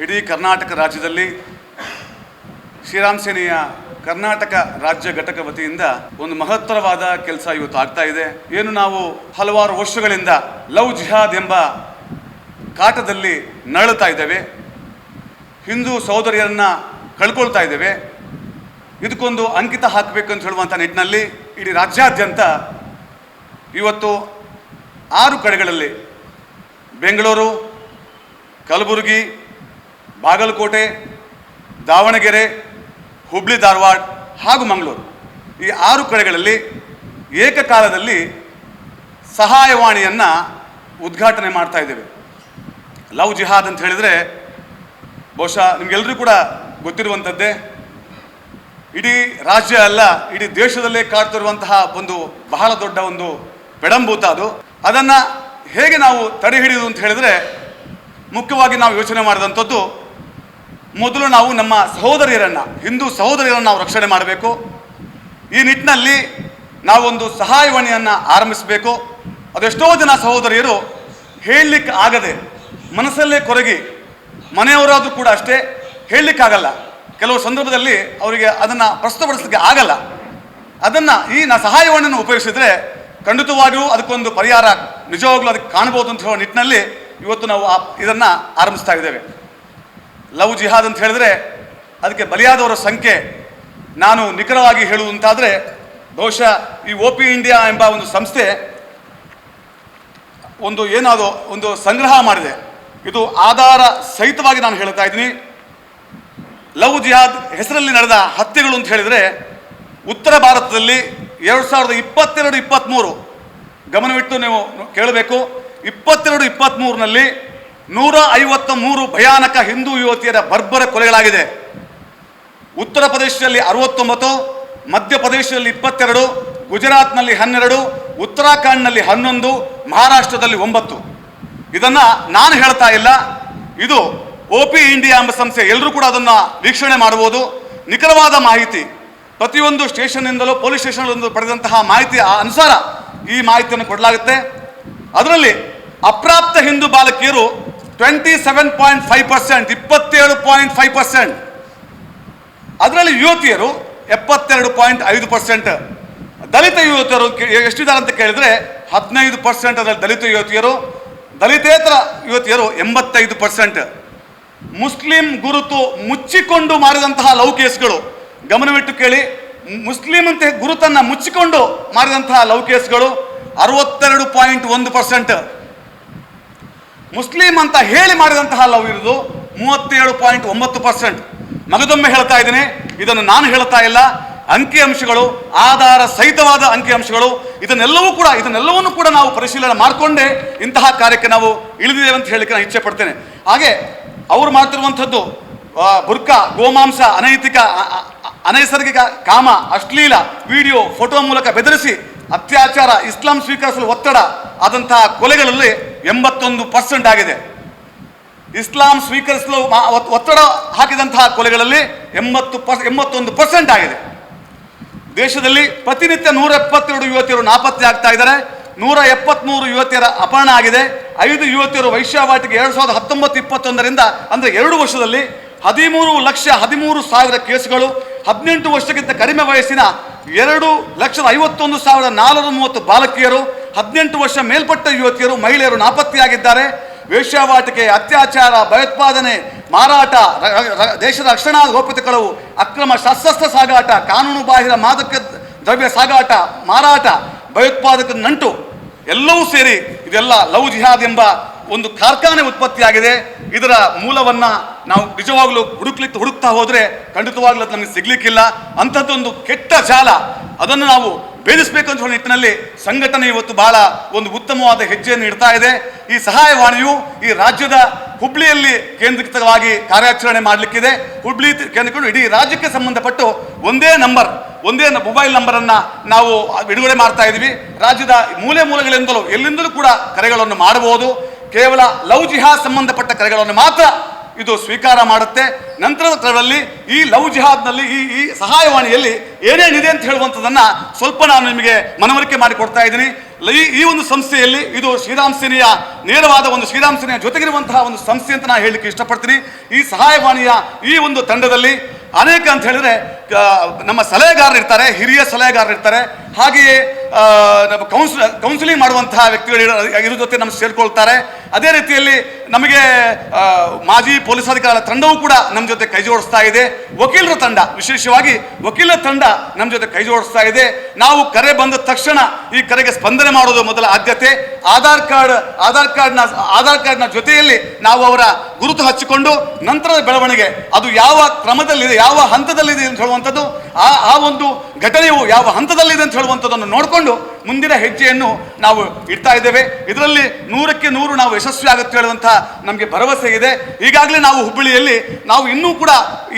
ಇಡೀ ಕರ್ನಾಟಕ ರಾಜ್ಯದಲ್ಲಿ ಶ್ರೀರಾಮ್ ಸೇನೆಯ ಕರ್ನಾಟಕ ರಾಜ್ಯ ಘಟಕ ವತಿಯಿಂದ ಒಂದು ಮಹತ್ತರವಾದ ಕೆಲಸ ಇವತ್ತು ಆಗ್ತಾ ಇದೆ. ಏನು ನಾವು ಹಲವಾರು ವರ್ಷಗಳಿಂದ ಲವ್ ಜಿಹಾದ್ ಎಂಬ ಕಾಟದಲ್ಲಿ ನರಳುತ್ತಾ ಇದ್ದೇವೆ. ಹಿಂದೂ ಸಹೋದರಿಯರನ್ನ ಕಳ್ಕೊಳ್ತಾ ಇದ್ದೇವೆ. ಇದಕ್ಕೊಂದು ಅಂಕಿತ ಹಾಕಬೇಕು ಅಂತ ಹೇಳುವಂಥ ನಿಟ್ಟಿನಲ್ಲಿ ಇಡೀ ರಾಜ್ಯಾದ್ಯಂತ ಇವತ್ತು ಆರು ಕಡೆಗಳಲ್ಲಿ ಬೆಂಗಳೂರು, ಕಲಬುರಗಿ ಬಾಗಲಕೋಟೆ, ದಾವಣಗೆರೆ, ಹುಬ್ಳಿ, ಧಾರವಾಡ ಹಾಗೂ ಮಂಗಳೂರು ಈ ಆರು ಕಡೆಗಳಲ್ಲಿ ಏಕಕಾಲದಲ್ಲಿ ಸಹಾಯವಾಣಿಯನ್ನು ಉದ್ಘಾಟನೆ ಮಾಡ್ತಾ ಇದ್ದೇವೆ. ಲವ್ ಜಿಹಾದ್ ಅಂತ ಹೇಳಿದರೆ ಬಹುಶಃ ನಿಮಗೆಲ್ಲರಿಗೂ ಕೂಡ ಗೊತ್ತಿರುವಂಥದ್ದೇ ಇಡೀ ರಾಜ್ಯ ಅಲ್ಲ, ಇಡೀ ದೇಶದಲ್ಲೇ ಕಾಡ್ತಿರುವಂತಹ ಒಂದು ಬಹಳ ದೊಡ್ಡ ಒಂದು ಬೆಡಂಬೂತ ಅದು. ಅದನ್ನು ಹೇಗೆ ನಾವು ತಡೆ ಅಂತ ಹೇಳಿದ್ರೆ ಮುಖ್ಯವಾಗಿ ನಾವು ಯೋಚನೆ ಮಾಡಿದಂಥದ್ದು ಮೊದಲು ನಾವು ನಮ್ಮ ಸಹೋದರಿಯರನ್ನು, ಹಿಂದೂ ಸಹೋದರಿಯರನ್ನು ನಾವು ರಕ್ಷಣೆ ಮಾಡಬೇಕು. ಈ ನಿಟ್ಟಿನಲ್ಲಿ ನಾವೊಂದು ಸಹಾಯವಾಣಿಯನ್ನು ಆರಂಭಿಸಬೇಕು. ಅದೆಷ್ಟೋ ಜನ ಸಹೋದರಿಯರು ಹೇಳಲಿಕ್ಕೆ ಆಗದೆ ಮನಸ್ಸಲ್ಲೇ ಕೊರಗಿ, ಮನೆಯವರಾದರೂ ಕೂಡ ಅಷ್ಟೇ ಹೇಳಲಿಕ್ಕಾಗಲ್ಲ. ಕೆಲವು ಸಂದರ್ಭದಲ್ಲಿ ಅವರಿಗೆ ಅದನ್ನು ಪ್ರಸ್ತುತಪಡಿಸಲಿಕ್ಕೆ ಆಗಲ್ಲ. ಅದನ್ನು ಈ ನಾ ಸಹಾಯವಾಣಿಯನ್ನು ಉಪಯೋಗಿಸಿದರೆ ಖಂಡಿತವಾಗಿಯೂ ಅದಕ್ಕೊಂದು ಪರಿಹಾರ ನಿಜವಾಗ್ಲೂ ಅದಕ್ಕೆ ಕಾಣ್ಬೋದು ಅಂತ ಹೇಳೋ ನಿಟ್ಟಿನಲ್ಲಿ ಇವತ್ತು ನಾವು ಇದನ್ನು ಆರಂಭಿಸ್ತಾ ಇದ್ದೇವೆ. ಲವ್ ಜಿಹಾದ್ ಅಂತ ಹೇಳಿದ್ರೆ ಅದಕ್ಕೆ ಬಲಿಯಾದವರ ಸಂಖ್ಯೆ ನಾನು ನಿಖರವಾಗಿ ಹೇಳುವಂತಾದರೆ ಬಹುಶಃ ಈ ಓ ಪಿ ಇಂಡಿಯಾ ಎಂಬ ಒಂದು ಸಂಸ್ಥೆ ಒಂದು ಏನಾದೋ ಒಂದು ಸಂಗ್ರಹ ಮಾಡಿದೆ. ಇದು ಆಧಾರ ಸಹಿತವಾಗಿ ನಾನು ಹೇಳ್ತಾ ಇದ್ದೀನಿ. ಲವ್ ಜಿಹಾದ್ ಹೆಸರಲ್ಲಿ ನಡೆದ ಹತ್ಯೆಗಳು ಅಂತ ಹೇಳಿದರೆ ಉತ್ತರ ಭಾರತದಲ್ಲಿ ಎರಡು ಸಾವಿರದ ಇಪ್ಪತ್ತೆರಡು ಇಪ್ಪತ್ತ್ಮೂರು ಗಮನವಿಟ್ಟು ನೀವು ಕೇಳಬೇಕು. ಇಪ್ಪತ್ತೆರಡು ಇಪ್ಪತ್ತ್ಮೂರಿನಲ್ಲಿ ನೂರ ಐವತ್ತ ಮೂರು ಭಯಾನಕ ಹಿಂದೂ ಯುವತಿಯರ ಬರ್ಬರ ಕೊಲೆಗಳಾಗಿದೆ. ಉತ್ತರ ಪ್ರದೇಶದಲ್ಲಿ ಅರವತ್ತೊಂಬತ್ತು ಮಧ್ಯಪ್ರದೇಶದಲ್ಲಿ ಇಪ್ಪತ್ತೆರಡು, ಗುಜರಾತ್ನಲ್ಲಿ ಹನ್ನೆರಡು, ಉತ್ತರಾಖಂಡ್ನಲ್ಲಿ ಹನ್ನೊಂದು, ಮಹಾರಾಷ್ಟ್ರದಲ್ಲಿ ಒಂಬತ್ತು. ಇದನ್ನ ನಾನು ಹೇಳ್ತಾ ಇಲ್ಲ. ಇದು ಒ ಇಂಡಿಯಾ ಎಂಬ ಸಂಸ್ಥೆ ಎಲ್ಲರೂ ಕೂಡ ಅದನ್ನು ವೀಕ್ಷಣೆ ಮಾಡಬಹುದು. ನಿಖರವಾದ ಮಾಹಿತಿ, ಪ್ರತಿಯೊಂದು ಸ್ಟೇಷನ್ನಿಂದಲೂ, ಪೊಲೀಸ್ ಸ್ಟೇಷನ್ಗಳಿಂದ ಪಡೆದಂತಹ ಮಾಹಿತಿ ಅನುಸಾರ ಈ ಮಾಹಿತಿಯನ್ನು ಕೊಡಲಾಗುತ್ತೆ. ಅದರಲ್ಲಿ ಅಪ್ರಾಪ್ತ ಹಿಂದೂ ಬಾಲಕಿಯರು twenty seven point five percent ಇಪ್ಪತ್ತೇಳು ಪಾಯಿಂಟ್ ಫೈವ್ ಪರ್ಸೆಂಟ್ ಅದರಲ್ಲಿ ಯುವತಿಯರು ಎಪ್ಪತ್ತೆರಡು ಪಾಯಿಂಟ್ ಐದು ಪರ್ಸೆಂಟ್ ದಲಿತ ಯುವತಿಯರು ಎಷ್ಟಿದ್ದಾರೆ ಅಂತ ಕೇಳಿದ್ರೆ ಹದಿನೈದು ಪರ್ಸೆಂಟ್ ಅದರಲ್ಲಿ ದಲಿತ ಯುವತಿಯರು, ದಲಿತೇತರ ಯುವತಿಯರು ಎಂಬತ್ತೈದು ಪರ್ಸೆಂಟ್ ಮುಸ್ಲಿಂ ಗುರುತು ಮುಚ್ಚಿಕೊಂಡು ಮಾರಿದಂತಹ ಲವ್ ಕೇಸ್ಗಳು. ಗಮನವಿಟ್ಟು ಕೇಳಿ, ಮುಸ್ಲಿಂ ಅಂತ ಗುರುತನ್ನು ಮುಚ್ಚಿಕೊಂಡು ಮಾರಿದಂತಹ ಲವ್ ಕೇಸ್ಗಳು ಅರವತ್ತೆರಡು ಪಾಯಿಂಟ್ ಒಂದು ಪರ್ಸೆಂಟ್ ಮುಸ್ಲಿಂ ಅಂತ ಹೇಳಿ ಮಾಡಿದಂತಹ ಲವ್ ಇರುವುದು ಮೂವತ್ತೇಳು ಪಾಯಿಂಟ್ ಒಂಬತ್ತು ಪರ್ಸೆಂಟ್. ಮಗದೊಮ್ಮೆ ಹೇಳ್ತಾ ಇದ್ದೀನಿ, ಇದನ್ನು ನಾನು ಹೇಳ್ತಾ ಇಲ್ಲ. ಅಂಕಿಅಂಶಗಳು ಆಧಾರ ಸಹಿತವಾದ ಅಂಕಿಅಂಶಗಳು ಇದನ್ನೆಲ್ಲವೂ ಕೂಡ, ಇದನ್ನೆಲ್ಲವನ್ನು ಕೂಡ ನಾವು ಪರಿಶೀಲನೆ ಮಾಡಿಕೊಂಡೇ ಇಂತಹ ಕಾರ್ಯಕ್ಕೆ ನಾವು ಇಳಿದಿದ್ದೇವೆ ಅಂತ ಹೇಳಲಿಕ್ಕೆ ನಾನು ಇಚ್ಛೆ ಪಡ್ತೇನೆ. ಹಾಗೆ, ಅವರು ಮಾಡ್ತಿರುವಂಥದ್ದು ಬುರ್ಕಾ, ಗೋಮಾಂಸ, ಅನೈತಿಕ ಅನೈಸರ್ಗಿಕ ಕಾಮ, ಅಶ್ಲೀಲ, ವಿಡಿಯೋ, ಫೋಟೋ ಮೂಲಕ ಬೆದರಿಸಿ ಅತ್ಯಾಚಾರ, ಇಸ್ಲಾಂ ಸ್ವೀಕರಿಸಲು ಒತ್ತಡ, ಆದಂತಹ ಕೊಲೆಗಳಲ್ಲಿ ಎಂಬತ್ತೊಂದು ಪರ್ಸೆಂಟ್ ಆಗಿದೆ. ಇಸ್ಲಾಂ ಸ್ವೀಕರಿಸಲು ಒತ್ತಡ ಹಾಕಿದಂತಹ ಕೊಲೆಗಳಲ್ಲಿ ಎಂಬತ್ತು ಪರ್, ಎಂಬತ್ತೊಂದು ಪರ್ಸೆಂಟ್ ಆಗಿದೆ. ದೇಶದಲ್ಲಿ ಪ್ರತಿನಿತ್ಯ ನೂರ ಎಪ್ಪತ್ತೆರಡು ಯುವತಿಯರು ನಾಪತ್ತೆ ಆಗ್ತಾ ಇದ್ದಾರೆ. ನೂರ ಎಪ್ಪತ್ಮೂರು ಯುವತಿಯರ ಅಪಹರಣ ಆಗಿದೆ. ಐದು ಯುವತಿಯರು ವೈಶ್ಯಾವಾಟಿಗೆ ಎರಡು ಸಾವಿರದ ಹತ್ತೊಂಬತ್ತು ಇಪ್ಪತ್ತೊಂದರಿಂದ ಅಂದರೆ ಎರಡು ವರ್ಷದಲ್ಲಿ ಹದಿಮೂರು ಲಕ್ಷ ಹದಿಮೂರು ಸಾವಿರ ಕೇಸುಗಳು ಹದಿನೆಂಟು ವರ್ಷಕ್ಕಿಂತ ಕಡಿಮೆ ವಯಸ್ಸಿನ ಎರಡು ಲಕ್ಷದ ಐವತ್ತೊಂದು ಸಾವಿರದ ನಾಲ್ನೂರ ಮೂವತ್ತು ಬಾಲಕಿಯರು, ಹದಿನೆಂಟು ವರ್ಷ ಮೇಲ್ಪಟ್ಟ ಯುವತಿಯರು, ಮಹಿಳೆಯರು ನಾಪತ್ತೆಯಾಗಿದ್ದಾರೆ. ವೇಶ್ಯಾವಾಟಿಕೆ, ಅತ್ಯಾಚಾರ, ಭಯೋತ್ಪಾದನೆ, ಮಾರಾಟ ದೇಶದ ರಕ್ಷಣಾ ಗೋಪ್ಯತೆ ಅಕ್ರಮ ಶಸ್ತ್ರಾಸ್ತ್ರ ಸಾಗಾಟ, ಕಾನೂನು ಬಾಹಿರ ಮಾದಕ ದ್ರವ್ಯ ಸಾಗಾಟ, ಮಾರಾಟ, ಭಯೋತ್ಪಾದಕ ನಂಟು, ಎಲ್ಲವೂ ಸೇರಿ ಇದೆಲ್ಲ ಲವ್ ಜಿಹಾದ್ ಎಂಬ ಒಂದು ಕಾರ್ಖಾನೆ ಉತ್ಪತ್ತಿಯಾಗಿದೆ. ಇದರ ಮೂಲವನ್ನ ನಾವು ನಿಜವಾಗ್ಲೂ ಹುಡುಕ್ಲಿಕ್ಕೆ ಹುಡುಕ್ತಾ ಹೋದರೆ ಖಂಡಿತವಾಗ್ಲೂ ಅದು ನಮಗೆ ಸಿಗ್ಲಿಕ್ಕಿಲ್ಲ. ಅಂಥದ್ದೊಂದು ಕೆಟ್ಟ ಜಾಲ, ಅದನ್ನು ನಾವು ಭೇದಿಸಬೇಕು ಅಂತ ಹೇಳೋ ನಿಟ್ಟಿನಲ್ಲಿ ಸಂಘಟನೆ ಇವತ್ತು ಬಹಳ ಒಂದು ಉತ್ತಮವಾದ ಹೆಜ್ಜೆಯನ್ನು ಇಡ್ತಾ ಇದೆ. ಈ ಸಹಾಯವಾಣಿಯು ಈ ರಾಜ್ಯದ ಹುಬ್ಳಿಯಲ್ಲಿ ಕೇಂದ್ರೀಕೃತವಾಗಿ ಕಾರ್ಯಾಚರಣೆ ಮಾಡಲಿಕ್ಕಿದೆ. ಹುಬ್ಳಿ ಕೇಂದ್ರಕೊಂಡು ಇಡೀ ರಾಜ್ಯಕ್ಕೆ ಸಂಬಂಧಪಟ್ಟು ಒಂದೇ ನಂಬರ್, ಒಂದೇ ಮೊಬೈಲ್ ನಂಬರನ್ನು ನಾವು ಬಿಡುಗಡೆ ಮಾಡ್ತಾ ಇದ್ದೀವಿ ರಾಜ್ಯದ ಮೂಲೆ ಮೂಲೆಗಳಿಂದಲೂ ಎಲ್ಲಿಂದಲೂ ಕೂಡ ಕರೆಗಳನ್ನು ಮಾಡಬಹುದು. ಕೇವಲ ಲವ್ ಜಿಹಾದ್ ಸಂಬಂಧಪಟ್ಟ ಕರೆಗಳನ್ನು ಮಾತ್ರ ಇದು ಸ್ವೀಕಾರ ಮಾಡುತ್ತೆ. ನಂತರದ ಕ್ರಮದಲ್ಲಿ ಈ ಲವ್ ಜಿಹಾದ್ನಲ್ಲಿ ಈ ಈ ಸಹಾಯವಾಣಿಯಲ್ಲಿ ಏನೇನಿದೆ ಅಂತ ಹೇಳುವಂಥದ್ದನ್ನ ಸ್ವಲ್ಪ ನಾನು ನಿಮಗೆ ಮನವರಿಕೆ ಮಾಡಿಕೊಡ್ತಾ ಇದ್ದೀನಿ. ಈ ಈ ಒಂದು ಸಂಸ್ಥೆಯಲ್ಲಿ ಇದು ಶ್ರೀರಾಮ್ ಸೇನೆಯ ನೇರವಾದ ಒಂದು ಶ್ರೀರಾಮ್ ಸೇನೆಯ ಜೊತೆಗಿರುವಂತಹ ಒಂದು ಸಂಸ್ಥೆ ಅಂತ ನಾನು ಹೇಳಲಿಕ್ಕೆ ಇಷ್ಟಪಡ್ತೀನಿ. ಈ ಸಹಾಯವಾಣಿಯ ಈ ಒಂದು ತಂಡದಲ್ಲಿ ಅನೇಕ ಅಂತ ಹೇಳಿದ್ರೆ ನಮ್ಮ ಸಲಹೆಗಾರರು ಇರ್ತಾರೆ ಹಿರಿಯ ಸಲಹೆಗಾರರು ಇರ್ತಾರೆ ಹಾಗೆಯೇ ನಮ್ಮ ಕೌನ್ಸಿಲ್ ಕೌನ್ಸಿಲಿಂಗ್ ಮಾಡುವಂತಹ ವ್ಯಕ್ತಿಗಳು ಇರೋ- ಜೊತೆ ನಮ್ಮ ಸೇರಿಕೊಳ್ತಾರೆ. ಅದೇ ರೀತಿಯಲ್ಲಿ ನಮಗೆ ಮಾಜಿ ಪೊಲೀಸ್ ಅಧಿಕಾರಿಗಳ ತಂಡವೂ ಕೂಡ ನಮ್ಮ ಜೊತೆ ಕೈ ಜೋಡಿಸ್ತಾ ಇದೆ. ವಕೀಲರ ತಂಡ, ವಿಶೇಷವಾಗಿ ವಕೀಲರ ತಂಡ ನಮ್ಮ ಜೊತೆ ಕೈ ಜೋಡಿಸ್ತಾ ಇದೆ. ನಾವು ಕರೆ ಬಂದ ತಕ್ಷಣ ಈ ಕರೆಗೆ ಸ್ಪಂದನೆ ಮಾಡೋದು ಮೊದಲ ಆದ್ಯತೆ. ಆಧಾರ್ ಕಾರ್ಡ್, ಆಧಾರ್ ಕಾರ್ಡ್ನ ಆಧಾರ್ ಕಾರ್ಡ್ನ ಜೊತೆಯಲ್ಲಿ ನಾವು ಅವರ ಗುರುತು ಹಚ್ಚಿಕೊಂಡು ನಂತರದ ಬೆಳವಣಿಗೆ, ಅದು ಯಾವ ಕ್ರಮದಲ್ಲಿದೆ, ಯಾವ ಹಂತದಲ್ಲಿದೆ ಅಂತ ಹೇಳುವಂಥದ್ದು, ಆ ಆ ಒಂದು ಘಟನೆಯು ಯಾವ ಹಂತದಲ್ಲಿದೆ ಅಂತ ಹೇಳುವಂಥದ್ದನ್ನು ನೋಡಿಕೊಂಡು ಮುಂದಿನ ಹೆಜ್ಜೆಯನ್ನು ನಾವು ಇಡ್ತಾ ಇದ್ದೇವೆ. ಇದರಲ್ಲಿ ನೂರಕ್ಕೆ ನೂರು ನಾವು ಯಶಸ್ವಿ ಆಗುತ್ತೆ ಹೇಳುವಂತಹ ನಮಗೆ ಭರವಸೆ ಇದೆ. ಈಗಾಗಲೇ ನಾವು ಹುಬ್ಬಳ್ಳಿಯಲ್ಲಿ ನಾವು ಇನ್ನೂ ಕೂಡ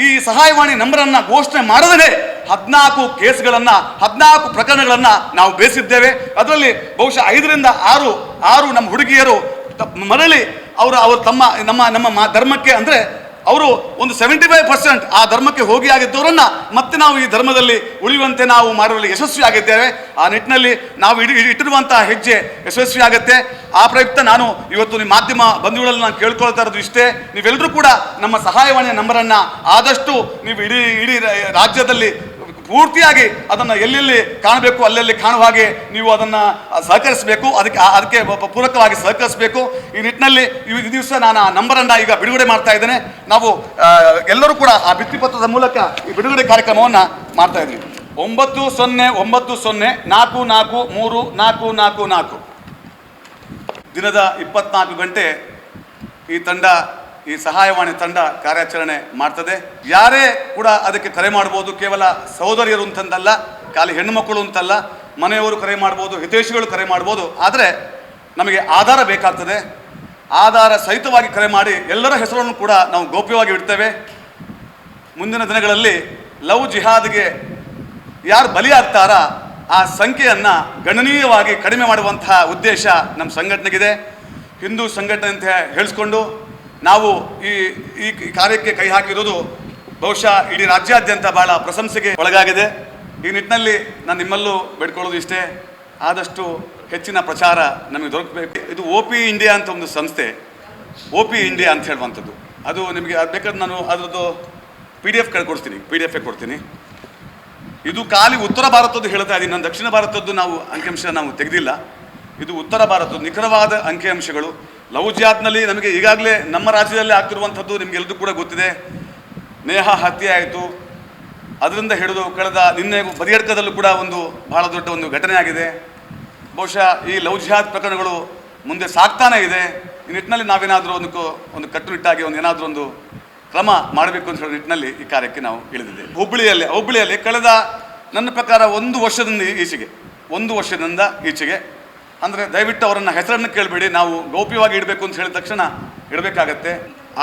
ಈ ಸಹಾಯವಾಣಿ ನಂಬರನ್ನು ಘೋಷಣೆ ಮಾಡದೇ ಹದಿನಾಲ್ಕು ಕೇಸ್ಗಳನ್ನ, ಹದಿನಾಲ್ಕು ಪ್ರಕರಣಗಳನ್ನ ನಾವು ಬೇಯಿಸಿದ್ದೇವೆ ಅದರಲ್ಲಿ ಬಹುಶಃ ಐದರಿಂದ ಆರು ಆರು ನಮ್ಮ ಹುಡುಗಿಯರು ಮರಳಿ ಅವರು ಅವರು ತಮ್ಮ, ನಮ್ಮ ನಮ್ಮ ಧರ್ಮಕ್ಕೆ ಅಂದ್ರೆ ಅವರು ಒಂದು ಸೆವೆಂಟಿ ಫೈವ್ ಪರ್ಸೆಂಟ್ ಆ ಧರ್ಮಕ್ಕೆ ಹೋಗಿ ಆಗಿದ್ದವರನ್ನ ಮತ್ತೆ ನಾವು ಈ ಧರ್ಮದಲ್ಲಿ ಉಳಿಯುವಂತೆ ನಾವು ಮಾಡುವಲ್ಲಿ ಯಶಸ್ವಿ ಆಗಿದ್ದೇವೆ. ಆ ನಿಟ್ಟಿನಲ್ಲಿ ನಾವು ಇಡಿ ಇಟ್ಟಿರುವಂತಹ ಹೆಜ್ಜೆ ಯಶಸ್ವಿ ಆಗುತ್ತೆ. ಆ ಪ್ರಯುಕ್ತ ನಾನು ಇವತ್ತು ನಿಮ್ಮ ಮಾಧ್ಯಮ ಬಂಧುಗಳಲ್ಲಿ ನಾನು ಕೇಳ್ಕೊಳ್ತಾ ಇರೋದು ಇಷ್ಟೇ. ನೀವೆಲ್ಲರೂ ಕೂಡ ನಮ್ಮ ಸಹಾಯವಾಣಿಯ ನಂಬರನ್ನ ಆದಷ್ಟು ನೀವು ಇಡೀ ಇಡೀ ರಾಜ್ಯದಲ್ಲಿ ಪೂರ್ತಿಯಾಗಿ ಅದನ್ನು ಎಲ್ಲೆಲ್ಲಿ ಕಾಣಬೇಕು, ಅಲ್ಲೆಲ್ಲಿ ಕಾಣುವ ಹಾಗೆ ನೀವು ಅದನ್ನು ಸಹಕರಿಸಬೇಕು, ಅದಕ್ಕೆ ಅದಕ್ಕೆ ಪೂರಕವಾಗಿ ಸಹಕರಿಸಬೇಕು. ಈ ನಿಟ್ಟಿನಲ್ಲಿ ಈ ದಿವಸ ನಾನು ಆ ನಂಬರನ್ನು ಈಗ ಬಿಡುಗಡೆ ಮಾಡ್ತಾ ಇದ್ದೇನೆ. ನಾವು ಎಲ್ಲರೂ ಕೂಡ ಆ ಭಿತ್ತಿಪತ್ರದ ಮೂಲಕ ಈ ಬಿಡುಗಡೆ ಕಾರ್ಯಕ್ರಮವನ್ನು ಮಾಡ್ತಾ ಇದ್ವಿ ಒಂಬತ್ತು ಸೊನ್ನೆ ಒಂಬತ್ತು ಸೊನ್ನೆ, ನಾಲ್ಕು ನಾಲ್ಕು, ಮೂರು, ನಾಲ್ಕು ನಾಲ್ಕು ನಾಲ್ಕು. ದಿನದ ಇಪ್ಪತ್ನಾಲ್ಕು ಗಂಟೆ ಈ ತಂಡ ಈ ಸಹಾಯವಾಣಿ ತಂಡ ಕಾರ್ಯಾಚರಣೆ ಮಾಡ್ತದೆ. ಯಾರೇ ಕೂಡ ಅದಕ್ಕೆ ಕರೆ ಮಾಡ್ಬೋದು, ಕೇವಲ ಸಹೋದರಿಯರು ಅಂತಂದಲ್ಲ, ಖಾಲಿ ಹೆಣ್ಣುಮಕ್ಕಳು ಅಂತಲ್ಲ, ಮನೆಯವರು ಕರೆ ಮಾಡ್ಬೋದು, ಹಿತೈಷಿಗಳು ಕರೆ ಮಾಡ್ಬೋದು, ಆದರೆ ನಮಗೆ ಆಧಾರ ಬೇಕಾಗ್ತದೆ. ಆಧಾರ ಸಹಿತವಾಗಿ ಕರೆ ಮಾಡಿ ಎಲ್ಲರ ಹೆಸರನ್ನು ಕೂಡ ನಾವು ಗೌಪ್ಯವಾಗಿ ಇಡ್ತೇವೆ. ಮುಂದಿನ ದಿನಗಳಲ್ಲಿ ಲವ್ ಜಿಹಾದ್ಗೆ ಯಾರು ಬಲಿಯಾಗ್ತಾರಾ, ಆ ಸಂಖ್ಯೆಯನ್ನು ಗಣನೀಯವಾಗಿ ಕಡಿಮೆ ಮಾಡುವಂತಹ ಉದ್ದೇಶ ನಮ್ಮ ಸಂಘಟನೆಗಿದೆ. ಹಿಂದೂ ಸಂಘಟನೆ ಅಂತ ಹೇಳಿಸ್ಕೊಂಡು ನಾವು ಈ ಈ ಕಾರ್ಯಕ್ಕೆ ಕೈ ಹಾಕಿರೋದು ಬಹುಶಃ ಇಡೀ ರಾಜ್ಯಾದ್ಯಂತ ಬಹಳ ಪ್ರಶಂಸೆಗೆ ಒಳಗಾಗಿದೆ. ಈ ನಿಟ್ಟಿನಲ್ಲಿ ನಾನು ನಿಮ್ಮಲ್ಲೂ ಬೇಡ್ಕೊಳ್ಳೋದು ಇಷ್ಟೇ. ಆದಷ್ಟು ಹೆಚ್ಚಿನ ಪ್ರಚಾರ ನಮಗೆ ದೊರಕಬೇಕು. ಇದು ಒ ಪಿ ಇಂಡಿಯಾ ಅಂತ ಒಂದು ಸಂಸ್ಥೆ. ಒ ಪಿ ಇಂಡಿಯಾ ಅಂತ ಹೇಳುವಂಥದ್ದು. ಅದು ನಿಮಗೆ ಅದು ಬೇಕಾದ್ರೆ ನಾನು ಅದರದ್ದು ಪಿ ಡಿ ಎಫ್ ಕೊಡ್ತೀನಿ ಪಿ ಡಿ ಎಫ್ ಕೊಡ್ತೀನಿ. ಇದು ಖಾಲಿ ಉತ್ತರ ಭಾರತದ್ದು ಹೇಳ್ತಾ ಇದ್ದೀನಿ. ನಾನು ದಕ್ಷಿಣ ಭಾರತದ್ದು ನಾವು ಅಂಕಿಅಂಶ ನಾವು ತೆಗೆದಿಲ್ಲ. ಇದು ಉತ್ತರ ಭಾರತದ್ದು ನಿಖರವಾದ ಅಂಕಿಅಂಶಗಳು. ಲವ್ ಜಿಹಾದ್ನಲ್ಲಿ ನಮಗೆ ಈಗಾಗಲೇ ನಮ್ಮ ರಾಜ್ಯದಲ್ಲಿ ಆಗ್ತಿರುವಂಥದ್ದು ನಿಮಗೆಲ್ಲರೂ ಕೂಡ ಗೊತ್ತಿದೆ. ನೇಹ ಹತ್ಯೆ ಆಯಿತು. ಅದರಿಂದ ಹಿಡಿದು ಕಳೆದ ನಿನ್ನೆ ಬದಿಯಡ್ಕದಲ್ಲೂ ಕೂಡ ಒಂದು ಬಹಳ ದೊಡ್ಡ ಒಂದು ಘಟನೆ ಆಗಿದೆ. ಬಹುಶಃ ಈ ಲವ್ ಜಿಹಾದ್ ಪ್ರಕರಣಗಳು ಮುಂದೆ ಸಾಕ್ತಾನೇ ಇದೆ. ಈ ನಿಟ್ಟಿನಲ್ಲಿ ನಾವೇನಾದರೂ ಒಂದು ಒಂದು ಕಟ್ಟುನಿಟ್ಟಾಗಿ ಒಂದು ಏನಾದರೂ ಒಂದು ಕ್ರಮ ಮಾಡಬೇಕು ಅಂತ ಹೇಳೋ ನಿಟ್ಟಿನಲ್ಲಿ ಈ ಕಾರ್ಯಕ್ಕೆ ನಾವು ಇಳಿದಿದ್ದೇವೆ. ಹುಬ್ಬಳ್ಳಿಯಲ್ಲಿ ಹುಬ್ಬಳ್ಳಿಯಲ್ಲಿ ಕಳೆದ ನನ್ನ ಪ್ರಕಾರ ಒಂದು ವರ್ಷದಿಂದ ಈಚೆಗೆ, ಒಂದು ವರ್ಷದಿಂದ ಈಚೆಗೆ ಅಂದರೆ ದಯವಿಟ್ಟು ಅವರನ್ನು ಹೆಸರನ್ನು ಕೇಳಬೇಡಿ. ನಾವು ಗೌಪ್ಯವಾಗಿ ಇಡಬೇಕು ಅಂತ ಹೇಳಿದ ತಕ್ಷಣ ಇಡಬೇಕಾಗತ್ತೆ.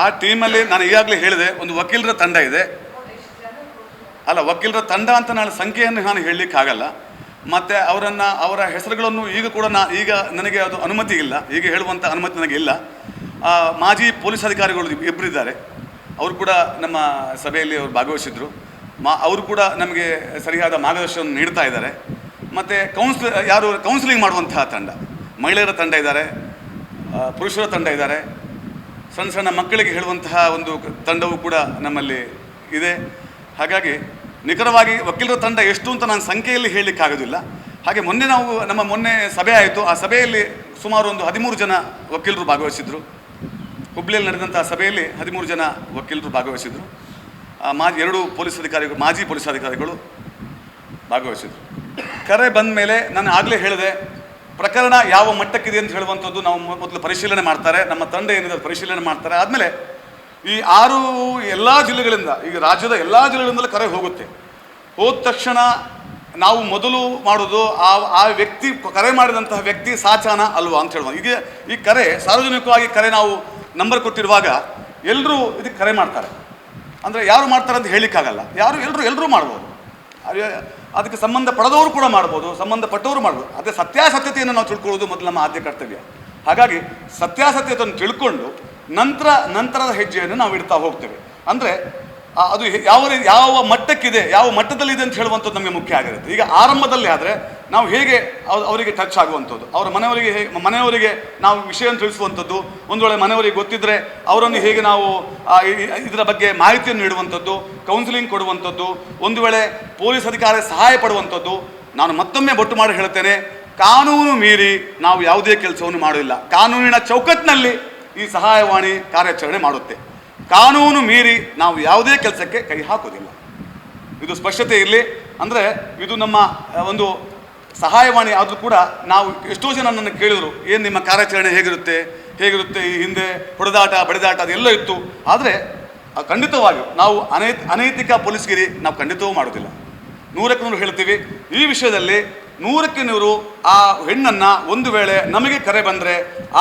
ಆ ಟೀಮಲ್ಲಿ ನಾನು ಈಗಾಗಲೇ ಹೇಳಿದೆ, ಒಂದು ವಕೀಲರ ತಂಡ ಇದೆ. ಅಲ್ಲ, ವಕೀಲರ ತಂಡ ಅಂತ ನಾನು ಸಂಖ್ಯೆಯನ್ನು ನಾನು ಹೇಳಲಿಕ್ಕಾಗಲ್ಲ. ಮತ್ತು ಅವರನ್ನು, ಅವರ ಹೆಸರುಗಳನ್ನು ಈಗ ಕೂಡ ನಾ, ಈಗ ನನಗೆ ಅದು ಅನುಮತಿ ಇಲ್ಲ. ಈಗ ಹೇಳುವಂಥ ಅನುಮತಿ ನನಗೆ ಇಲ್ಲ. ಮಾಜಿ ಪೊಲೀಸ್ ಅಧಿಕಾರಿಗಳು ಇಬ್ಬರಿದ್ದಾರೆ ಅವರು ಕೂಡ ನಮ್ಮ ಸಭೆಯಲ್ಲಿ ಅವರು ಭಾಗವಹಿಸಿದ್ರು. ಮಾ, ಅವರು ಕೂಡ ನಮಗೆ ಸರಿಯಾದ ಮಾರ್ಗದರ್ಶನ ನೀಡ್ತಾ ಇದ್ದಾರೆ. ಮತ್ತು ಕೌನ್ಸಿಲ್ ಯಾರು ಕೌನ್ಸಿಲಿಂಗ್ ಮಾಡುವಂತಹ ತಂಡ. ಮಹಿಳೆಯರ ತಂಡ ಇದ್ದಾರೆ ಪುರುಷರ ತಂಡ ಇದ್ದಾರೆ. ಸಣ್ಣ ಸಣ್ಣ ಮಕ್ಕಳಿಗೆ ಹೇಳುವಂತಹ ಒಂದು ತಂಡವು ಕೂಡ ನಮ್ಮಲ್ಲಿ ಇದೆ. ಹಾಗಾಗಿ ನಿಖರವಾಗಿ ವಕೀಲರ ತಂಡ ಎಷ್ಟು ಅಂತ ನಾನು ಸಂಖ್ಯೆಯಲ್ಲಿ ಹೇಳಲಿಕ್ಕಾಗೋದಿಲ್ಲ ಹಾಗೆ ಮೊನ್ನೆ ನಾವು, ನಮ್ಮ ಮೊನ್ನೆ ಸಭೆ ಆಯಿತು. ಆ ಸಭೆಯಲ್ಲಿ ಸುಮಾರು ಒಂದು ಹದಿಮೂರು ಜನ ವಕೀಲರು ಭಾಗವಹಿಸಿದ್ರು. ಹುಬ್ಳಿಯಲ್ಲಿ ನಡೆದಂಥ ಸಭೆಯಲ್ಲಿ ಹದಿಮೂರು ಜನ ವಕೀಲರು ಭಾಗವಹಿಸಿದ್ರು. ಮಾಜಿ ಎರಡು ಪೊಲೀಸ್ ಅಧಿಕಾರಿಗಳು, ಮಾಜಿ ಪೊಲೀಸ್ ಅಧಿಕಾರಿಗಳು ಭಾಗವಹಿಸಿದ್ರು ಕರೆ ಬಂದ ಮೇಲೆ ನಾನು ಆಗಲೇ ಹೇಳಿದೆ, ಪ್ರಕರಣ ಯಾವ ಮಟ್ಟಕ್ಕಿದೆ ಅಂತ ಹೇಳುವಂಥದ್ದು ನಾವು ಮೊದಲು ಪರಿಶೀಲನೆ ಮಾಡ್ತಾರೆ, ನಮ್ಮ ತಂಡ ಏನಿದೆ ಪರಿಶೀಲನೆ ಮಾಡ್ತಾರೆ. ಆದಮೇಲೆ ಈ ಆರು ಎಲ್ಲ ಜಿಲ್ಲೆಗಳಿಂದ, ಈಗ ರಾಜ್ಯದ ಎಲ್ಲ ಜಿಲ್ಲೆಗಳಿಂದಲೂ ಕರೆ ಹೋಗುತ್ತೆ. ಹೋದ ತಕ್ಷಣ ನಾವು ಮೊದಲು ಮಾಡೋದು ಆ ಆ ವ್ಯಕ್ತಿ ಕರೆ ಮಾಡಿದಂತಹ ವ್ಯಕ್ತಿ ಸಾಚಾನ ಅಲ್ವಾ ಅಂತ ಹೇಳುವ. ಈಗ ಈ ಕರೆ ಸಾರ್ವಜನಿಕವಾಗಿ ಕರೆ ನಾವು ನಂಬರ್ ಕೊಟ್ಟಿರುವಾಗ ಎಲ್ಲರೂ ಇದಕ್ಕೆ ಕರೆ ಮಾಡ್ತಾರೆ. ಅಂದರೆ ಯಾರು ಮಾಡ್ತಾರೆ ಅಂತ ಹೇಳಿಕ್ಕಾಗಲ್ಲ. ಯಾರು ಎಲ್ಲರೂ ಎಲ್ಲರೂ ಮಾಡ್ಬೋದು. ಅದಕ್ಕೆ ಸಂಬಂಧ ಪಡೆದವರು ಕೂಡ ಮಾಡ್ಬೋದು, ಸಂಬಂಧಪಟ್ಟವರು ಮಾಡ್ಬೋದು. ಅದೇ ಸತ್ಯಾಸತ್ಯತೆಯನ್ನು ನಾವು ತಿಳ್ಕೊಳ್ಳೋದು ಮೊದಲು ನಮ್ಮ ಆದ್ಯ ಕರ್ತವ್ಯ. ಹಾಗಾಗಿ ಸತ್ಯಾಸತ್ಯತೆಯನ್ನು ತಿಳ್ಕೊಂಡು ನಂತರ, ನಂತರದ ಹೆಜ್ಜೆಯನ್ನು ನಾವು ಇಡ್ತಾ ಹೋಗ್ತೇವೆ. ಅಂದರೆ ಅದು ಯಾವ ರೀತಿ ಯಾವ ಮಟ್ಟಕ್ಕಿದೆ, ಯಾವ ಮಟ್ಟದಲ್ಲಿದೆ ಅಂತ ಹೇಳುವಂಥದ್ದು ನಮಗೆ ಮುಖ್ಯ ಆಗಿರುತ್ತೆ. ಈಗ ಆರಂಭದಲ್ಲಿ ಆದರೆ ನಾವು ಹೇಗೆ ಅವ್- ಅವರಿಗೆ ಟಚ್ ಆಗುವಂಥದ್ದು, ಅವರ ಮನೆಯವರಿಗೆ ಮನೆಯವರಿಗೆ ನಾವು ವಿಷಯ ತಿಳಿಸುವಂಥದ್ದು, ಒಂದು ವೇಳೆ ಮನೆಯವರಿಗೆ ಗೊತ್ತಿದ್ದರೆ ಅವರನ್ನು ಹೇಗೆ ನಾವು ಇದರ ಬಗ್ಗೆ ಮಾಹಿತಿಯನ್ನು ನೀಡುವಂಥದ್ದು ಕೌನ್ಸಿಲಿಂಗ್ ಕೊಡುವಂಥದ್ದು, ಒಂದು ವೇಳೆ ಪೊಲೀಸ್ ಅಧಿಕಾರಿ ಸಹಾಯ ಪಡುವಂಥದ್ದು, ನಾನು ಮತ್ತೊಮ್ಮೆ ಬೊಟ್ಟು ಮಾಡಿ ಹೇಳ್ತೇನೆ ಕಾನೂನು ಮೀರಿ ನಾವು ಯಾವುದೇ ಕೆಲಸವನ್ನು ಮಾಡಲಿಲ್ಲ ಕಾನೂನಿನ ಚೌಕಟ್ಟಿನಲ್ಲಿ ಈ ಸಹಾಯವಾಣಿ ಕಾರ್ಯಾಚರಣೆ ಮಾಡುತ್ತೆ. ಕಾನೂನು ಮೀರಿ ನಾವು ಯಾವುದೇ ಕೆಲಸಕ್ಕೆ ಕೈ ಹಾಕೋದಿಲ್ಲ ಇದು ಸ್ಪಷ್ಟತೆ ಇರಲಿ. ಅಂದರೆ ಇದು ನಮ್ಮ ಒಂದು ಸಹಾಯವಾಣಿ ಆದರೂ ಕೂಡ ನಾವು ಎಷ್ಟೋ ಜನ ನನ್ನನ್ನು ಕೇಳಿದರು, ಏನು ನಿಮ್ಮ ಕಾರ್ಯಾಚರಣೆ ಹೇಗಿರುತ್ತೆ ಹೇಗಿರುತ್ತೆ ಈ ಹಿಂದೆ ಹೊಡೆದಾಟ, ಬಡಿದಾಟ ಅದೆಲ್ಲ ಇತ್ತು. ಆದರೆ ಖಂಡಿತವಾಗಿಯೂ ನಾವು ಅನೈ ಅನೈತಿಕ ಪೊಲೀಸ್ಗಿರಿ ನಾವು ಖಂಡಿತವೂ ಮಾಡೋದಿಲ್ಲ ನೂರಕ್ಕೆ ನೂರು ಹೇಳ್ತೀವಿ. ಈ ವಿಷಯದಲ್ಲಿ ನೂರಕ್ಕೆ ನೂರು ಆ ಹೆಣ್ಣನ್ನು ಒಂದು ವೇಳೆ ನಮಗೆ ಕರೆ ಬಂದರೆ,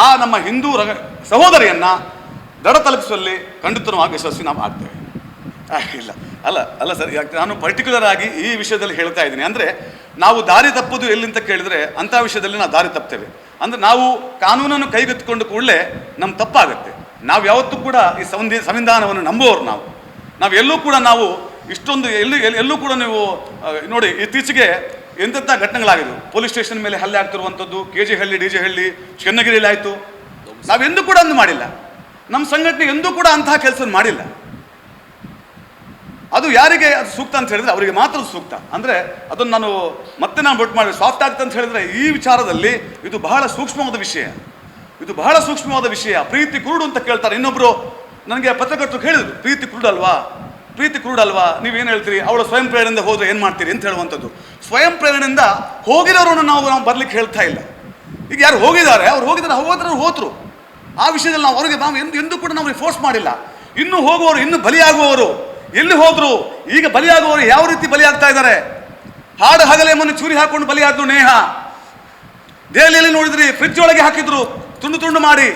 ಆ ನಮ್ಮ ಹಿಂದೂ ರ ಸಹೋದರಿಯನ್ನು ದಡ ತಲುಪಿಸುವಲ್ಲಿ ಖಂಡಿತವಾಗಿ ಯಶಸ್ವಿ ನಾವು ಆಗ್ತೇವೆ. ಇಲ್ಲ. ಅಲ್ಲ ಅಲ್ಲ ಸರ್, ಯಾಕೆ ನಾನು ಪರ್ಟಿಕ್ಯುಲರ್ ಆಗಿ ಈ ವಿಷಯದಲ್ಲಿ ಹೇಳ್ತಾ ಇದ್ದೀನಿ. ಅಂದರೆ ನಾವು ದಾರಿ ತಪ್ಪುದು ಎಲ್ಲಿಂತ ಕೇಳಿದರೆ ಅಂಥ ವಿಷಯದಲ್ಲಿ ನಾವು ದಾರಿ ತಪ್ತೇವೆ. ಅಂದರೆ ನಾವು ಕಾನೂನನ್ನು ಕೈಗೆತ್ತಿಕೊಂಡು ಕೂಡಲೇ ನಮ್ಮ ತಪ್ಪಾಗುತ್ತೆ. ನಾವು ಯಾವತ್ತೂ ಕೂಡ ಈ ಸಂಧಿ, ಸಂವಿಧಾನವನ್ನು ನಂಬುವವರು ನಾವು. ನಾವು ಎಲ್ಲೂ ಕೂಡ ನಾವು ಇಷ್ಟೊಂದು, ಎಲ್ಲಿ, ಎಲ್ಲಿ- ಕೂಡ ನೀವು ನೋಡಿ, ಇತ್ತೀಚೆಗೆ ಎಂತೆಂಥ ಘಟನೆಗಳಾಗಿದ್ವು. ಪೊಲೀಸ್ ಸ್ಟೇಷನ್ ಮೇಲೆ ಹಲ್ಲೆ ಆಗ್ತಿರುವಂಥದ್ದು, K G Halli, D J Halli ಚನ್ನಗಿರಿಯಲ್ಲಿ ಆಯಿತು. ನಾವೆಂದು ಕೂಡ ಅಂದು ಮಾಡಿಲ್ಲ. ನಮ್ಮ ಸಂಘಟನೆ ಎಂದೂ ಕೂಡ ಅಂತಹ ಕೆಲಸ ಮಾಡಿಲ್ಲ. ಅದು ಯಾರಿಗೆ ಅದು ಸೂಕ್ತ ಅಂತ ಹೇಳಿದ್ರೆ ಅವರಿಗೆ ಮಾತ್ರ ಸೂಕ್ತ. ಅಂದರೆ ಅದನ್ನು ನಾನು ಮತ್ತೆ ನಾನು ಬೊಟ್ಟು ಮಾಡಿ ಸಾಫ್ಟ್ ಆಗುತ್ತೆ ಅಂತ ಹೇಳಿದ್ರೆ ಈ ವಿಚಾರದಲ್ಲಿ ಇದು ಬಹಳ ಸೂಕ್ಷ್ಮವಾದ ವಿಷಯ. ಇದು ಬಹಳ ಸೂಕ್ಷ್ಮವಾದ ವಿಷಯ. ಪ್ರೀತಿ ಕುರುಡು ಅಂತ ಕೇಳ್ತಾರೆ. ಇನ್ನೊಬ್ಬರು ನನಗೆ ಪತ್ರಕರ್ತರು ಹೇಳಿದರು, ಪ್ರೀತಿ ಕುರುಡಲ್ವಾ ಪ್ರೀತಿ ಕುರುಡಲ್ವಾ ನೀವೇನು ಹೇಳ್ತೀರಿ? ಅವಳು ಸ್ವಯಂ ಪ್ರೇರಣೆಯಿಂದ ಹೋದರೆ ಏನು ಮಾಡ್ತೀರಿ? ಅಂತ ಹೇಳುವಂಥದ್ದು. ಸ್ವಯಂ ಪ್ರೇರಣೆಯಿಂದ ಹೋಗಿರೋರನ್ನು ನಾವು ನಾವು ಬರ್ಲಿಕ್ಕೆ ಹೇಳ್ತಾ ಇಲ್ಲ. ಈಗ ಯಾರು ಹೋಗಿದ್ದಾರೆ? ಅವ್ರು ಹೋಗಿದ್ದಾರೆ, ಹೋದ್ರೆ ಹೋದ್ರು. ಆ ವಿಷಯದಲ್ಲಿ ನಾವು ಅವರಿಗೆ ನಾವು ಎಂದು ಎಂದೂ ಕೂಡ ನಾವು ಫೋರ್ಸ್ ಮಾಡಿಲ್ಲ. ಇನ್ನು ಹೋಗುವವರು, ಇನ್ನೂ ಬಲಿಯಾಗುವವರು. ಎಲ್ಲಿ ಹೋದರು? ಈಗ ಬಲಿಯಾಗುವವರು ಯಾವ ರೀತಿ ಬಲಿಯಾಗ್ತಾ ಇದ್ದಾರೆ? ಹಾಡು ಹಗಲೇ ಮೊನ್ನೆ ಚೂರಿ ಹಾಕೊಂಡು ಬಲಿಯಾದ್ರು ನೇಹ. ದೆಹಲಿಯಲ್ಲಿ ನೋಡಿದ್ರಿ ಫ್ರಿಜ್ ಒಳಗೆ ಹಾಕಿದ್ರು, ತುಂಡು ತುಂಡು ಮಾಡಿ.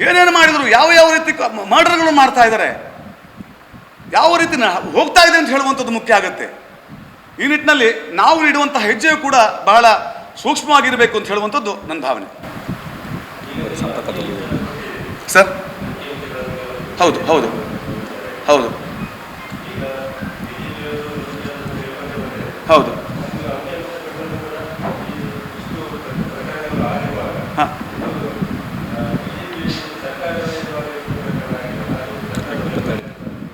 ಏನೇನು ಮಾಡಿದ್ರು? ಯಾವ ಯಾವ ರೀತಿ ಮರ್ಡರ್ಗಳು ಮಾಡ್ತಾ ಇದ್ದಾರೆ? ಯಾವ ರೀತಿ ಹೋಗ್ತಾ ಇದೆ ಅಂತ ಹೇಳುವಂಥದ್ದು ಮುಖ್ಯ ಆಗುತ್ತೆ. ಈ ನಿಟ್ಟಿನಲ್ಲಿ ನಾವು ನೀಡುವಂತಹ ಹೆಜ್ಜೆಯು ಕೂಡ ಬಹಳ ಸೂಕ್ಷ್ಮವಾಗಿರಬೇಕು ಅಂತ ಹೇಳುವಂಥದ್ದು ನನ್ನ ಭಾವನೆ. ಸರ್? ಹೌದು ಹೌದು ಹೌದು. ಹೌದು.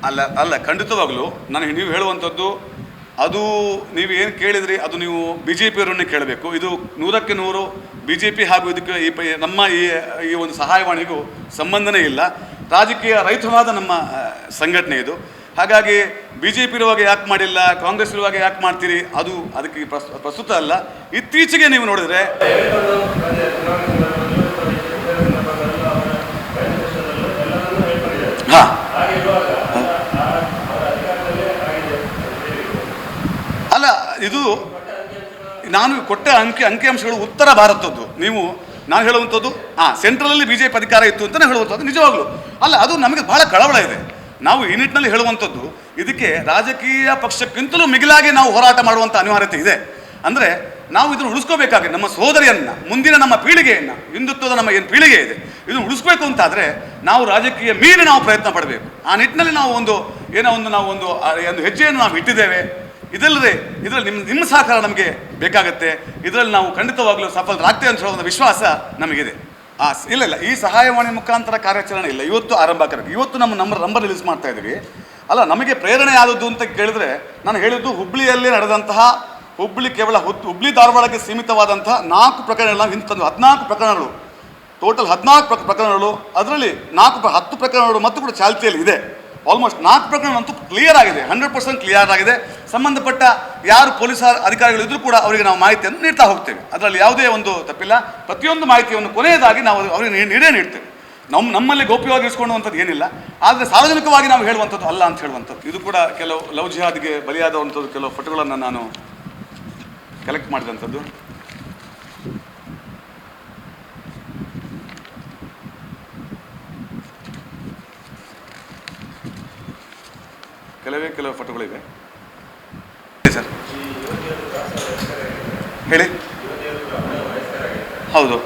ಅಲ್ಲ ಅಲ್ಲ, ಖಂಡಿತವಾಗಲೂ ನನಗೆ ನೀವು ಹೇಳುವಂಥದ್ದು ಅದು ನೀವು ಏನು ಕೇಳಿದ್ರಿ, ಅದು ನೀವು ಬಿ ಜೆ ಪಿಯವರನ್ನೇ ಕೇಳಬೇಕು. ಇದು ನೂರಕ್ಕೆ ನೂರು ಬಿ ಜೆ ಪಿ ಹಾಗೂ ಇದಕ್ಕೆ ಈ ನಮ್ಮ ಈ ಈ ಒಂದು ಸಹಾಯವಾಣಿಗೂ ಸಂಬಂಧನೇ ಇಲ್ಲ. ರಾಜಕೀಯ ರೈತವಾದ ನಮ್ಮ ಸಂಘಟನೆ ಇದು. ಹಾಗಾಗಿ ಬಿ ಜೆ ಪಿ ಇರುವಾಗ ಯಾಕೆ ಮಾಡಿಲ್ಲ, ಕಾಂಗ್ರೆಸ್ ಇರುವಾಗ ಯಾಕೆ ಮಾಡ್ತೀರಿ, ಅದು ಅದಕ್ಕೆ ಪ್ರಸ್- ಪ್ರಸ್ತುತ ಅಲ್ಲ. ಇತ್ತೀಚೆಗೆ ನೀವು ನೋಡಿದ್ರೆ ಹಾಂ. ಅಲ್ಲ, ಇದು ನಾನು ಕೊಟ್ಟ ಅಂಕಿ ಅಂಕಿಅಂಶಗಳು ಉತ್ತರ ಭಾರತದ್ದು. ನೀವು ನಾನು ಹೇಳುವಂಥದ್ದು ಹಾಂ ಸೆಂಟ್ರಲಲ್ಲಿ ಬಿ ಜೆ ಪಿ ಅಧಿಕಾರ ಇತ್ತು ಅಂತ ಹೇಳುವಂಥದ್ದು ನಿಜವಾಗ್ಲೂ. ಅಲ್ಲ, ಅದು ನಮಗೆ ಬಹಳ ಕಳವಳ ಇದೆ. ನಾವು ಈ ನಿಟ್ಟಿನಲ್ಲಿ ಹೇಳುವಂಥದ್ದು, ಇದಕ್ಕೆ ರಾಜಕೀಯ ಪಕ್ಷಕ್ಕಿಂತಲೂ ಮಿಗಿಲಾಗಿ ನಾವು ಹೋರಾಟ ಮಾಡುವಂಥ ಅನಿವಾರ್ಯತೆ ಇದೆ. ಅಂದರೆ, ನಾವು ಇದನ್ನು ಉಳಿಸ್ಕೋಬೇಕಾಗಿ ನಮ್ಮ ಸೋದರಿಯನ್ನು, ಮುಂದಿನ ನಮ್ಮ ಪೀಳಿಗೆಯನ್ನು, ಹಿಂದುತ್ವದ ನಮ್ಮ ಏನು ಪೀಳಿಗೆ ಇದೆ, ಇದನ್ನು ಉಳಿಸ್ಬೇಕು ಅಂತಾದರೆ ನಾವು ರಾಜಕೀಯ ಮೀರಿ ನಾವು ಪ್ರಯತ್ನ ಪಡಬೇಕು. ಆ ನಿಟ್ಟಿನಲ್ಲಿ ನಾವು ಒಂದು, ಏನೋ ಒಂದು, ನಾವು ಒಂದು ಒಂದು ಹೆಜ್ಜೆಯನ್ನು ನಾವು ಇಟ್ಟಿದ್ದೇವೆ. ಇದಲ್ಲದೆ ಇದರಲ್ಲಿ ನಿಮ್ಮ ನಿಮ್ಮ ಸಹಕಾರ ನಮಗೆ ಬೇಕಾಗುತ್ತೆ. ಇದರಲ್ಲಿ ನಾವು ಖಂಡಿತವಾಗಲೂ ಸಫಲರಾಗ್ತೇವೆ ಅಂತ ಹೇಳೋ ವಿಶ್ವಾಸ ನಮಗಿದೆ. ಆ ಇಲ್ಲ ಇಲ್ಲ, ಈ ಸಹಾಯವಾಣಿ ಮುಖಾಂತರ ಕಾರ್ಯಾಚರಣೆ ಇಲ್ಲ. ಇವತ್ತು ಆರಂಭ ಆಗಬೇಕು ಇವತ್ತು ನಮ್ಮ ನಂಬರ್ ನಂಬರ್ ರಿಲೀಸ್ ಮಾಡ್ತಾ ಇದ್ದೀವಿ ಅಲ್ಲ, ನಮಗೆ ಪ್ರೇರಣೆ ಯಾವುದು ಅಂತ ಕೇಳಿದ್ರೆ ನಾನು ಹೇಳಿದ್ದು ಹುಬ್ಬಳ್ಳಿಯಲ್ಲಿ ನಡೆದಂತಹ ಹುಬ್ಬಳ್ಳಿ ಕೇವಲ ಹುಬ್ಳಿ ಧಾರವಾಡಕ್ಕೆ ಸೀಮಿತವಾದಂತಹ ನಾಲ್ಕು ಪ್ರಕರಣಗಳನ್ನು ಹಿಂದೆ ತಂದು ಹದಿನಾಲ್ಕು ಪ್ರಕರಣಗಳು. ಟೋಟಲ್ ಹದಿನಾಲ್ಕು ಪ್ರಕ ಪ್ರಕರಣಗಳು. ಅದರಲ್ಲಿ ನಾಲ್ಕು ಹತ್ತು ಪ್ರಕರಣಗಳು ಮತ್ತು ಕೂಡ ಚಾಲ್ತಿಯಲ್ಲಿ ಇದೆ. ಆಲ್ಮೋಸ್ಟ್ ನಾಲ್ಕು ಪ್ರಕರಣ ಅಂತೂ ಕ್ಲಿಯರ್ ಆಗಿದೆ ಹಂಡ್ರೆಡ್ ಪರ್ಸೆಂಟ್ ಕ್ಲಿಯರ್ ಆಗಿದೆ. ಸಂಬಂಧಪಟ್ಟ ಯಾರು ಪೊಲೀಸ್ ಅಧಿಕಾರಿಗಳು ಇದ್ರೂ ಕೂಡ ಅವರಿಗೆ ನಾವು ಮಾಹಿತಿಯನ್ನು ನೀಡ್ತಾ ಹೋಗ್ತೇವೆ. ಅದರಲ್ಲಿ ಯಾವುದೇ ಒಂದು ತಪ್ಪಿಲ್ಲ. ಪ್ರತಿಯೊಂದು ಮಾಹಿತಿಯನ್ನು ಕೊನೆಯದಾಗಿ ನಾವು ಅವರಿಗೆ ನೀಡೇ ನೀಡ್ತೇವೆ. ನಮ್ಮ ನಮ್ಮಲ್ಲಿ ಗೌಪ್ಯವಾಗಿ ಇರಿಸ್ಕೊಳ್ಳುವಂಥದ್ದು ಏನಿಲ್ಲ. ಆದರೆ ಸಾರ್ವಜನಿಕವಾಗಿ ನಾವು ಹೇಳುವಂಥದ್ದು ಅಲ್ಲ ಅಂತ ಹೇಳುವಂಥದ್ದು. ಇದು ಕೂಡ ಕೆಲವು ಲವ್ ಜಿಹಾದ್ಗೆ ಬಲಿಯಾದಂಥದ್ದು ಕೆಲವು ಫೋಟೋಗಳನ್ನು ನಾನು ಕಲೆಕ್ಟ್ ಮಾಡಿದಂಥದ್ದು. ಕೆಲವೇ ಕೆಲವು ಫೋಟೋಗಳಿವೆ. ಸರ್. ಹೇಳಿ. ಹೌದು.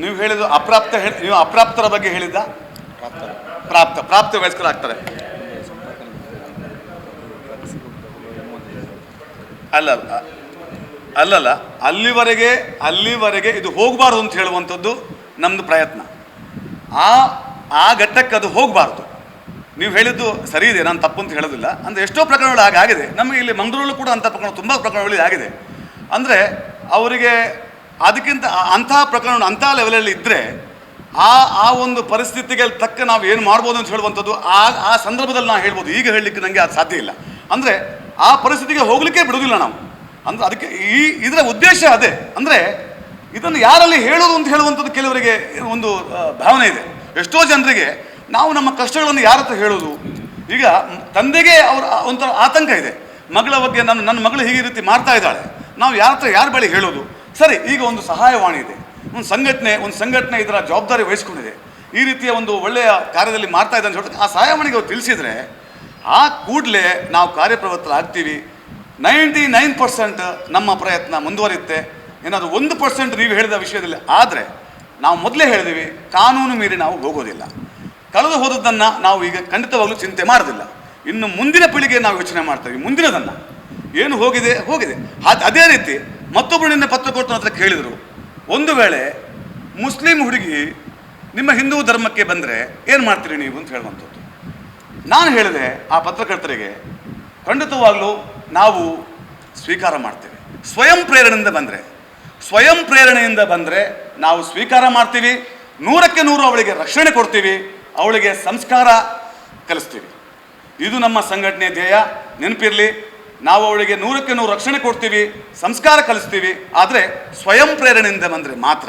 ನೀವು ಹೇಳಿದ್ದು ಅಪ್ರಾಪ್ತ ನೀವು ಅಪ್ರಾಪ್ತರ ಬಗ್ಗೆ ಹೇಳಿದ್ದ? ಪ್ರಾಪ್ತ ಪ್ರಾಪ್ತ ವಯಸ್ಕರಾಗ್ತಾರೆ ಅಲ್ಲ ಅಲ್ಲಲ್ಲ, ಅಲ್ಲಿವರೆಗೆ ಅಲ್ಲಿವರೆಗೆ ಇದು ಹೋಗಬಾರ್ದು ಅಂತ ಹೇಳುವಂಥದ್ದು ನಮ್ಮದು ಪ್ರಯತ್ನ. ಆ ಆ ಘಟ್ಟಕ್ಕೆ ಅದು ಹೋಗಬಾರ್ದು. ನೀವು ಹೇಳಿದ್ದು ಸರಿ ಇದೆ, ನಾನು ತಪ್ಪು ಅಂತ ಹೇಳೋದಿಲ್ಲ. ಅಂದರೆ ಎಷ್ಟೋ ಪ್ರಕರಣಗಳು ಹಾಗೆ ಆಗಿದೆ. ನಮಗೆ ಇಲ್ಲಿ ಮಂಗಳೂರಲ್ಲೂ ಕೂಡ ಅಂಥ ಪ್ರಕರಣ, ತುಂಬ ಪ್ರಕರಣಗಳು ಆಗಿದೆ. ಅಂದರೆ ಅವರಿಗೆ ಅದಕ್ಕಿಂತ ಅಂತಹ ಪ್ರಕರಣ ಅಂಥ ಲೆವೆಲಲ್ಲಿ ಇದ್ದರೆ ಆ ಆ ಒಂದು ಪರಿಸ್ಥಿತಿಗೆ ತಕ್ಕ ನಾವು ಏನು ಮಾಡ್ಬೋದು ಅಂತ ಹೇಳುವಂಥದ್ದು ಆ ಆ ಸಂದರ್ಭದಲ್ಲಿ ನಾವು ಹೇಳ್ಬೋದು. ಈಗ ಹೇಳಲಿಕ್ಕೆ ನನಗೆ ಅದು ಸಾಧ್ಯ ಇಲ್ಲ. ಅಂದರೆ ಆ ಪರಿಸ್ಥಿತಿಗೆ ಹೋಗಲಿಕ್ಕೆ ಬಿಡುವುದಿಲ್ಲ ನಾವು. ಅಂದ್ರೆ ಅದಕ್ಕೆ ಈ ಇದರ ಉದ್ದೇಶ ಅದೇ. ಅಂದ್ರೆ ಇದನ್ನು ಯಾರಲ್ಲಿ ಹೇಳೋದು ಅಂತ ಹೇಳುವಂಥದ್ದು ಕೆಲವರಿಗೆ ಒಂದು ಭಾವನೆ ಇದೆ. ಎಷ್ಟೋ ಜನರಿಗೆ ನಾವು ನಮ್ಮ ಕಷ್ಟಗಳನ್ನು ಯಾರ ಹತ್ರ ಹೇಳೋದು? ಈಗ ತಂದೆಗೆ ಅವರ ಒಂಥರ ಆತಂಕ ಇದೆ. ಮಗಳ ಬಗ್ಗೆ ನನ್ನ ನನ್ನ ಮಗಳು ಹೀಗೆ ರೀತಿ ಮಾಡ್ತಾ ಇದ್ದಾಳೆ. ನಾವು ಯಾರ ಹತ್ರ ಯಾರ ಬಳಿ ಹೇಳೋದು? ಸರಿ, ಈಗ ಒಂದು ಸಹಾಯವಾಣಿ ಇದೆ. ಒಂದು ಸಂಘಟನೆ ಒಂದು ಸಂಘಟನೆ ಇದರ ಜವಾಬ್ದಾರಿ ವಹಿಸ್ಕೊಂಡಿದೆ. ಈ ರೀತಿಯ ಒಂದು ಒಳ್ಳೆಯ ಕಾರ್ಯದಲ್ಲಿ ಮಾಡ್ತಾ ಇದ್ದಾನೆ ಆ ಸಹಾಯವಾಣಿಗೆ ಅವ್ರು ತಿಳಿಸಿದರೆ, ಆ ಕೂಡಲೇ ನಾವು ಕಾರ್ಯಪ್ರವೃತ್ತರಾಗ್ತೀವಿ. ನೈಂಟಿ ನೈನ್ ಪರ್ಸೆಂಟ್ ನಮ್ಮ ಪ್ರಯತ್ನ ಮುಂದುವರಿಯುತ್ತೆ. ಏನಾದರೂ ಒಂದು ಪರ್ಸೆಂಟ್ ನೀವು ಹೇಳಿದ ವಿಷಯದಲ್ಲಿ ಆದರೆ ನಾವು ಮೊದಲೇ ಹೇಳಿದೀವಿ, ಕಾನೂನು ಮೀರಿ ನಾವು ಹೋಗೋದಿಲ್ಲ. ಕಳೆದು ಹೋದದ್ದನ್ನು ನಾವು ಈಗ ಖಂಡಿತವಾಗಲೂ ಚಿಂತೆ ಮಾಡೋದಿಲ್ಲ. ಇನ್ನು ಮುಂದಿನ ಪೀಳಿಗೆ ನಾವು ಯೋಚನೆ ಮಾಡ್ತೇವೆ ಮುಂದಿನದನ್ನು. ಏನು ಹೋಗಿದೆ ಹೋಗಿದೆ. ಅದು ಅದೇ ರೀತಿ ಮತ್ತೊಬ್ಬರು ನಿನ್ನೆ ಪತ್ರ ಕೊಟ್ಟು ಹತ್ರ ಕೇಳಿದರು, ಒಂದು ವೇಳೆ ಮುಸ್ಲಿಂ ಹುಡುಗಿ ನಿಮ್ಮ ಹಿಂದೂ ಧರ್ಮಕ್ಕೆ ಬಂದರೆ ಏನು ಮಾಡ್ತೀರಿ ನೀವು ಅಂತ ಹೇಳುವಂಥದ್ದು. ನಾನು ಹೇಳಿದೆ ಆ ಪತ್ರಕರ್ತರಿಗೆ, ಖಂಡಿತವಾಗ್ಲೂ ನಾವು ಸ್ವೀಕಾರ ಮಾಡ್ತೇವೆ. ಸ್ವಯಂ ಪ್ರೇರಣೆಯಿಂದ ಬಂದರೆ, ಸ್ವಯಂ ಪ್ರೇರಣೆಯಿಂದ ಬಂದರೆ ನಾವು ಸ್ವೀಕಾರ ಮಾಡ್ತೀವಿ, ನೂರಕ್ಕೆ ನೂರು ಅವಳಿಗೆ ರಕ್ಷಣೆ ಕೊಡ್ತೀವಿ, ಅವಳಿಗೆ ಸಂಸ್ಕಾರ ಕಲಿಸ್ತೀವಿ. ಇದು ನಮ್ಮ ಸಂಘಟನೆ ಧ್ಯೇಯ, ನೆನಪಿರಲಿ, ನಾವು ಅವಳಿಗೆ ನೂರಕ್ಕೆ ನೂರು ರಕ್ಷಣೆ ಕೊಡ್ತೀವಿ, ಸಂಸ್ಕಾರ ಕಲಿಸ್ತೀವಿ, ಆದರೆ ಸ್ವಯಂ ಪ್ರೇರಣೆಯಿಂದ ಬಂದರೆ ಮಾತ್ರ